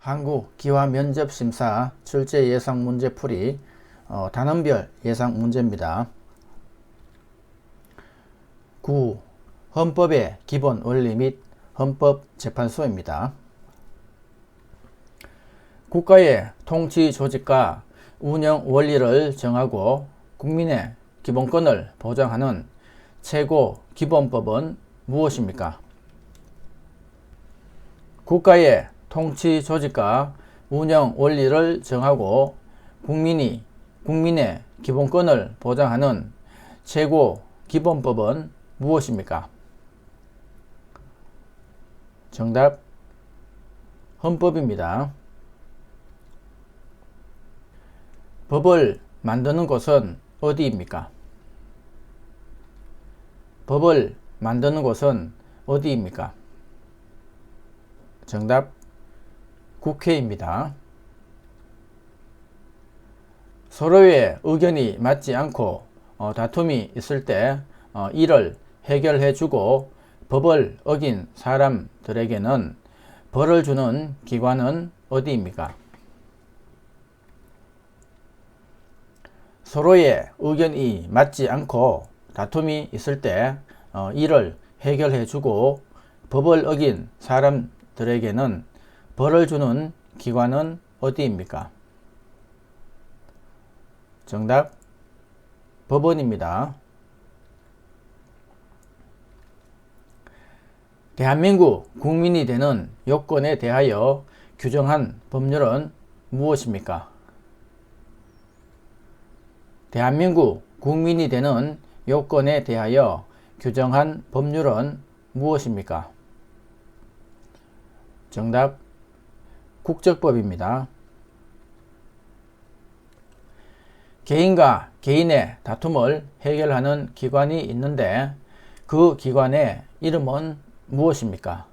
한국 기화 면접 심사 출제 예상 문제 풀이 어, 단원별 예상 문제입니다. 9. 헌법의 기본 원리 및 헌법 재판소입니다. 국가의 통치 조직과 운영 원리를 정하고 국민의 기본권을 보장하는 최고 기본법은 무엇입니까? 국가의 통치 조직과 운영 원리를 정하고 국민이 국민의 기본권을 보장하는 최고 기본법은 무엇입니까? 정답 헌법입니다. 법을 만드는 곳은 어디입니까? 법을 만드는 곳은 어디입니까? 정답 국회입니다. 서로의 의견이 맞지 않고 어, 다툼이 있을 때 어, 이를 해결해 주고 법을 어긴 사람들에게는 벌을 주는 기관은 어디입니까? 서로의 의견이 맞지 않고 다툼이 있을 때 어, 이를 해결해 주고 법을 어긴 사람들에게는 벌을 주는 기관은 어디입니까? 정답 법원입니다. 대한민국 국민이 되는 요건에 대하여 규정한 법률은 무엇입니까? 대한민국 국민이 되는 요건에 대하여 규정한 법률은 무엇입니까? 정답 국적법입니다. 개인과 개인의 다툼을 해결하는 기관이 있는데 그 기관의 이름은 무엇입니까?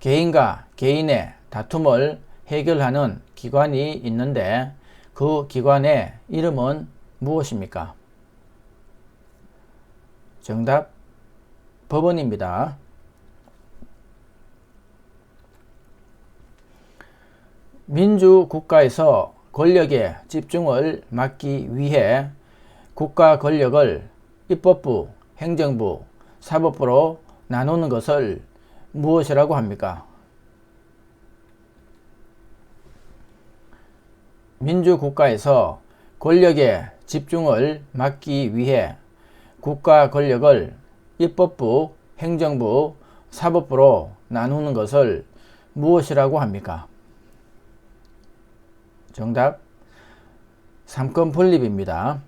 개인과 개인의 다툼을 해결하는 기관이 있는데 그 기관의 이름은 무엇입니까? 정답 법원입니다. 민주국가에서 권력의 집중을 막기 위해 국가 권력을 입법부, 행정부, 사법부로 나누는 것을 무엇이라고 합니까? 민주국가에서 권력의 집중을 막기 위해 국가 권력을 입법부, 행정부, 사법부로 나누는 것을 무엇이라고 합니까? 정답 3권 분립입니다.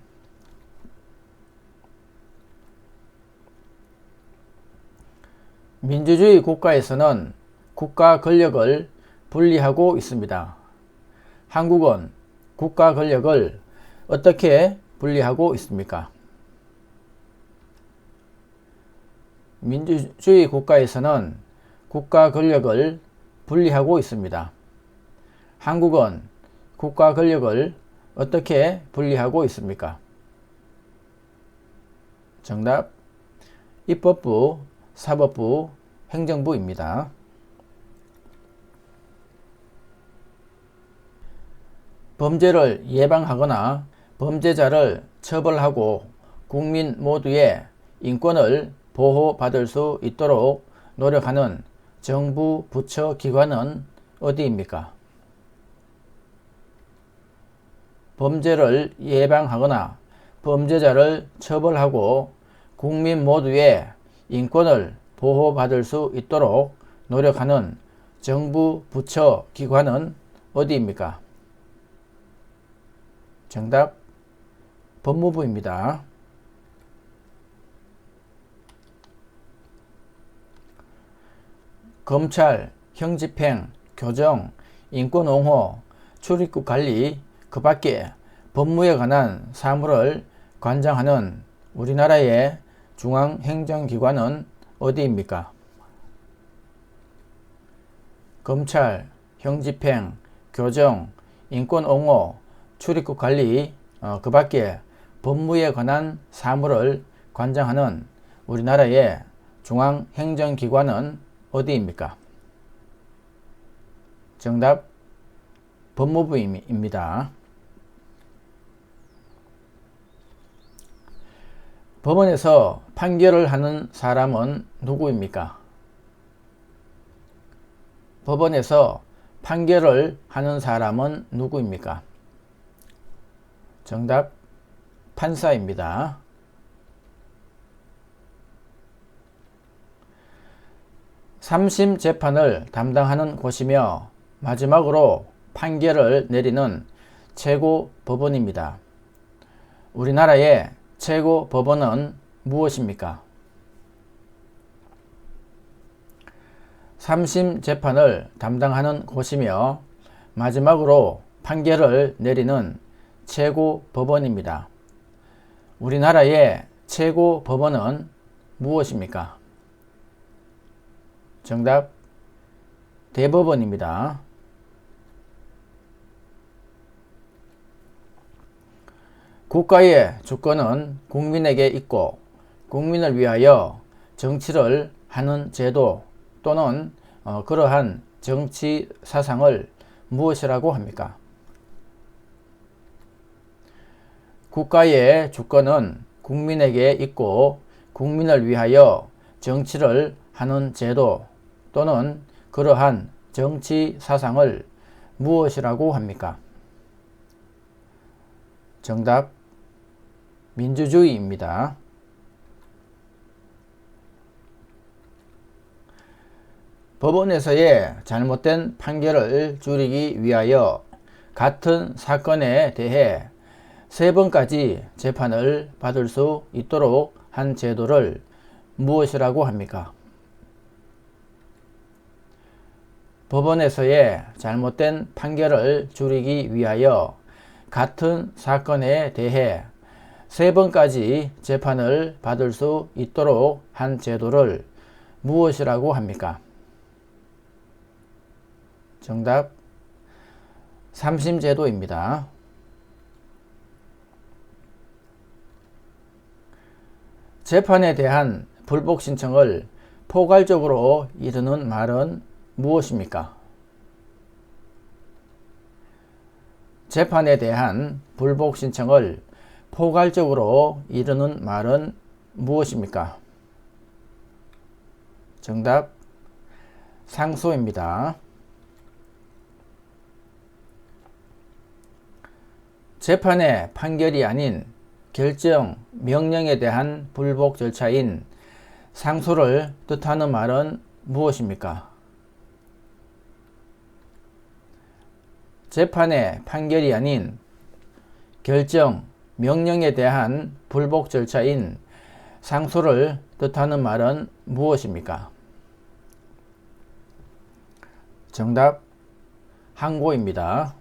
민주주의 국가에서는 국가 권력을 분리하고 있습니다. 한국은 국가 권력을 어떻게 분리하고 있습니까? 민주주의 국가에서는 국가 권력을 분리하고 있습니다. 한국은 국가 권력을 어떻게 분리하고 있습니까? 정답 입법부, 사법부, 행정부입니다. 범죄를 예방하거나 범죄자를 처벌하고 국민 모두의 인권을 보호받을 수 있도록 노력하는 정부 부처 기관은 어디입니까? 범죄를 예방하거나 범죄자를 처벌하고 국민 모두의 인권을 보호받을 수 있도록 노력하는 정부 부처 기관은 어디입니까? 정답 법무부입니다. 검찰, 형집행, 교정, 인권옹호, 출입국 관리, 그 밖에 법무에 관한 사무를 관장하는 우리나라의 중앙행정기관은 어디입니까? 검찰, 형집행, 교정, 인권옹호, 출입국 관리, 어, 그 밖에 법무에 관한 사무를 관장하는 우리나라의 중앙행정기관은 어디입니까? 정답 법무부입니다. 법원에서 판결을 하는 사람은 누구입니까? 법원에서 판결을 하는 사람은 누구입니까? 정답 판사입니다. 삼심 재판을 담당하는 곳이며 마지막으로 판결을 내리는 최고 법원입니다. 우리나라의 최고 법원은 무엇입니까? 삼심 재판을 담당하는 곳이며 마지막으로 판결을 내리는 최고 법원입니다. 우리나라의 최고 법원은 무엇입니까? 정답 대법원입니다. 국가의 주권은 국민에게 있고 국민을 위하여 정치를 하는 제도 또는 어, 그러한 정치 사상을 무엇이라고 합니까? 국가의 주권은 국민에게 있고 국민을 위하여 정치를 하는 제도 또는 그러한 정치 사상을 무엇이라고 합니까? 정답 민주주의입니다. 법원에서의 잘못된 판결을 줄이기 위하여 같은 사건에 대해 세 번까지 재판을 받을 수 있도록 한 제도를 무엇이라고 합니까? 법원에서의 잘못된 판결을 줄이기 위하여 같은 사건에 대해 세 번까지 재판을 받을 수 있도록 한 제도를 무엇이라고 합니까? 정답 삼심 제도입니다. 재판에 대한 불복 신청을 포괄적으로 이르는 말은 무엇입니까? 재판에 대한 불복 신청을 포괄적으로 이르는 말은 무엇입니까? 정답 상소입니다. 재판의 판결이 아닌 결정, 명령에 대한 불복 절차인 상소를 뜻하는 말은 무엇입니까? 재판의 판결이 아닌 결정, 명령에 대한 불복 절차인 상소를 뜻하는 말은 무엇입니까? 정답 항고입니다.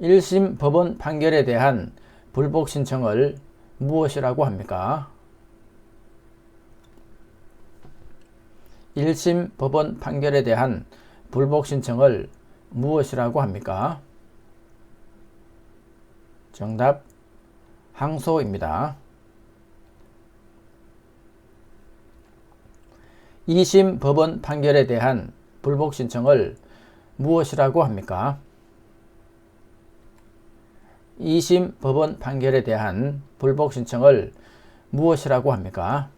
1심 법원 판결에 대한 불복 신청을 무엇이라고 합니까? 1심 법원 판결에 대한 불복 신청을 무엇이라고 합니까? 정답 항소입니다. 2심 법원 판결에 대한 불복 신청을 무엇이라고 합니까? 2심 법원 판결에 대한 불복 신청을 무엇이라고 합니까?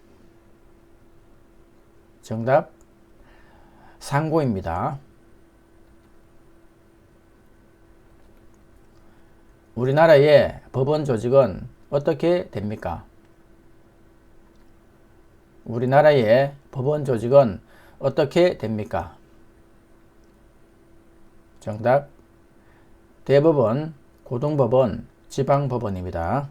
정답 상고입니다. 우리나라의 법원 조직은 어떻게 됩니까? 우리나라의 법원 조직은 어떻게 됩니까? 정답 대법원, 고등법원, 지방법원입니다.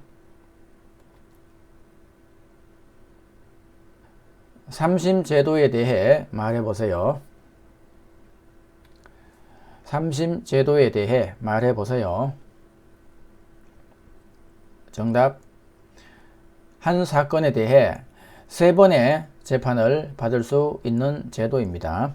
삼심 제도에 대해 말해 보세요. 삼심 제도에 대해 말해 보세요. 정답. 한 사건에 대해 세 번의 재판을 받을 수 있는 제도입니다.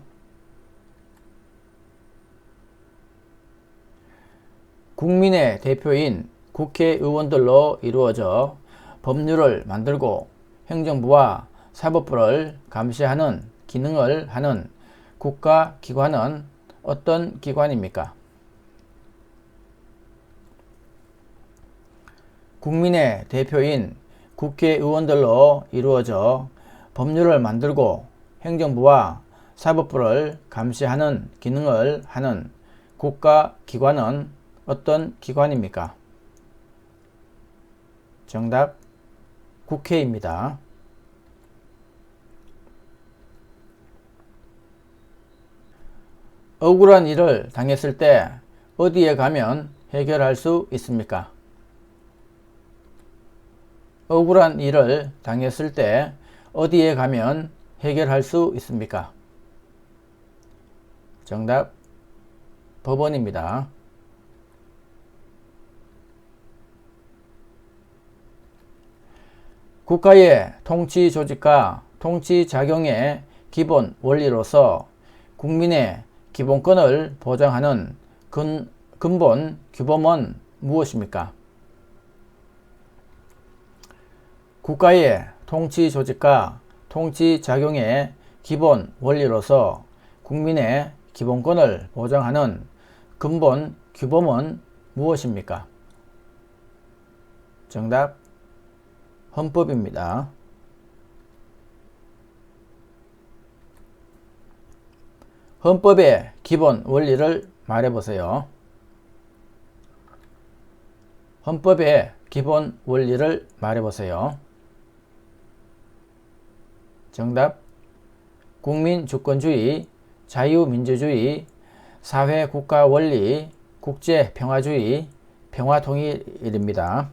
국민의 대표인 국회의원들로 이루어져 법률을 만들고 행정부와 사법부를 감시하는 기능을 하는 국가기관은 어떤 기관입니까? 국민의 대표인 국회의원들로 이루어져 법률을 만들고 행정부와 사법부를 감시하는 기능을 하는 국가기관은 어떤 기관입니까? 정답 국회입니다. 억울한 일을 당했을 때 어디에 가면 해결할 수 있습니까? 억울한 일을 당했을 때 어디에 가면 해결할 수 있습니까? 정답 법원입니다. 국가의 통치 조직과 통치 작용의 기본 원리로서 국민의 기본권을 보장하는 근, 근본 규범은 무엇입니까? 국가의 통치 조직과 통치 작용의 기본 원리로서 국민의 기본권을 보장하는 근본 규범은 무엇입니까? 정답 헌법입니다. 헌법의 기본 원리를 말해보세요. 헌법의 기본 원리를 말해보세요. 정답 국민 주권주의, 자유민주주의, 사회 국가 원리, 국제 평화주의, 평화 통일입니다.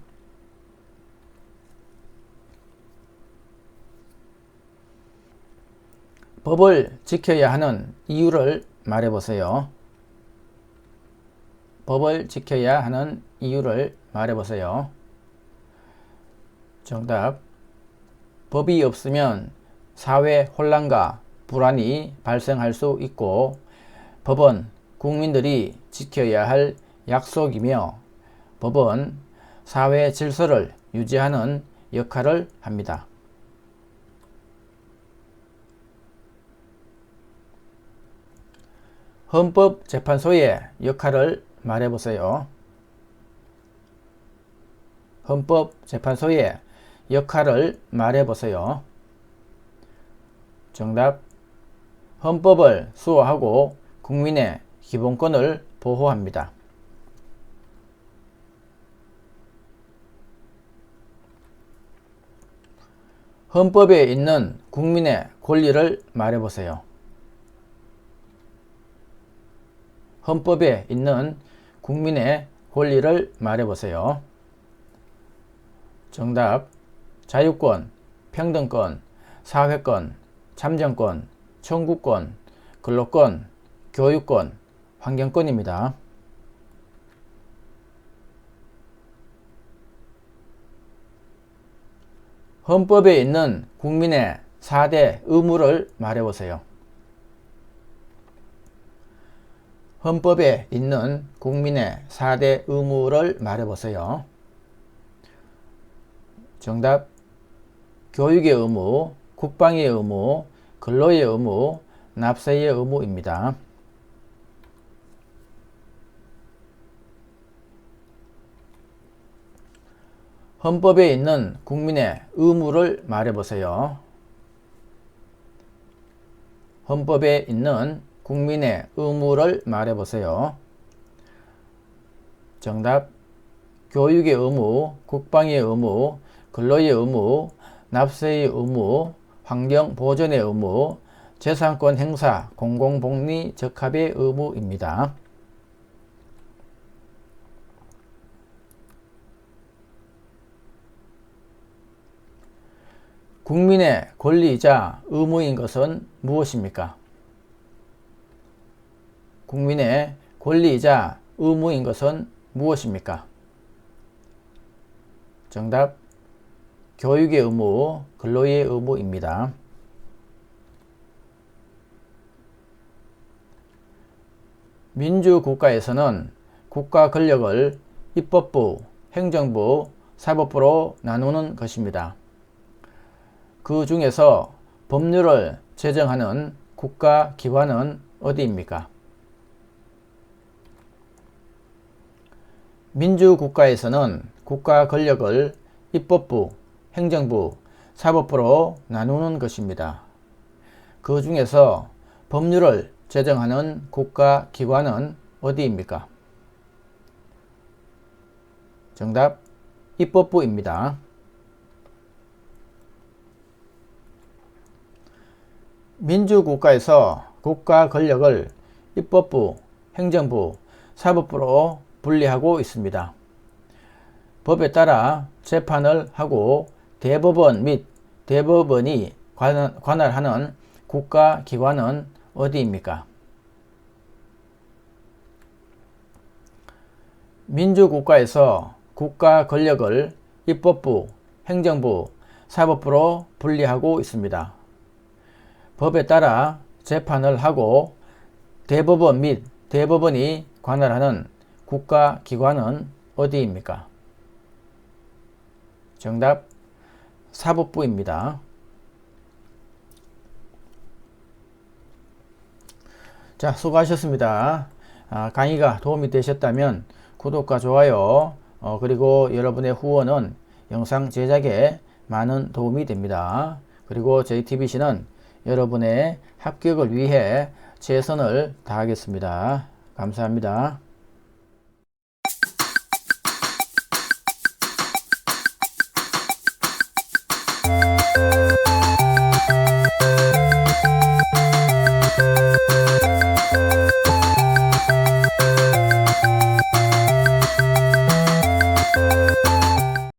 법을 지켜야 하는 이유를 말해보세요. 법을 지켜야 하는 이유를 말해보세요. 정답. 법이 없으면 사회 혼란과 불안이 발생할 수 있고 법은 국민들이 지켜야 할 약속이며 법은 사회 질서를 유지하는 역할을 합니다. 헌법재판소의 역할을 말해보세요. 헌법재판소의 역할을 말해보세요. 정답. 헌법을 수호하고 국민의 기본권을 보호합니다. 헌법에 있는 국민의 권리를 말해보세요. 헌법에 있는 국민의 권리를 말해보세요. 정답. 자유권, 평등권, 사회권, 참정권, 청구권, 근로권, 교육권, 환경권입니다. 헌법에 있는 국민의 4대 의무를 말해보세요. 헌법에 있는 국민의 4대 의무를 말해보세요. 정답 교육의 의무, 국방의 의무, 근로의 의무, 납세의 의무입니다. 헌법에 있는 국민의 의무를 말해보세요. 헌법에 있는 국민의 의무를 말해보세요. 정답 교육의 의무, 국방의 의무, 근로의 의무, 납세의 의무, 환경 보존의 의무, 재산권 행사, 공공복리 적합의 의무입니다. 국민의 권리이자 의무인 것은 무엇입니까? 국민의 권리이자 의무인 것은 무엇입니까? 정답 교육의 의무, 근로의 의무입니다. 민주국가에서는 국가 권력을 입법부, 행정부, 사법부로 나누는 것입니다. 그 중에서 법률을 제정하는 국가 기관은 어디입니까? 민주국가에서는 국가 권력을 입법부, 행정부, 사법부로 나누는 것입니다. 그 중에서 법률을 제정하는 국가 기관은 어디입니까? 정답 입법부입니다. 민주국가에서 국가 권력을 입법부, 행정부, 사법부로 분리하고 있습니다. 법에 따라 재판을 하고 대법원 및 대법원이 관할하는 국가기관은 어디입니까? 민주국가에서 국가 권력을 입법부, 행정부, 사법부로 분리하고 있습니다. 법에 따라 재판을 하고 대법원 및 대법원이 관할하는 국가기관은 어디입니까? 정답 사법부입니다. 자, 수고하셨습니다. 아, 강의가 도움이 되셨다면 구독과 좋아요, 어, 그리고 여러분의 후원은 영상 제작에 많은 도움이 됩니다. 그리고 JTBC는 여러분의 합격을 위해 최선을 다하겠습니다. 감사합니다.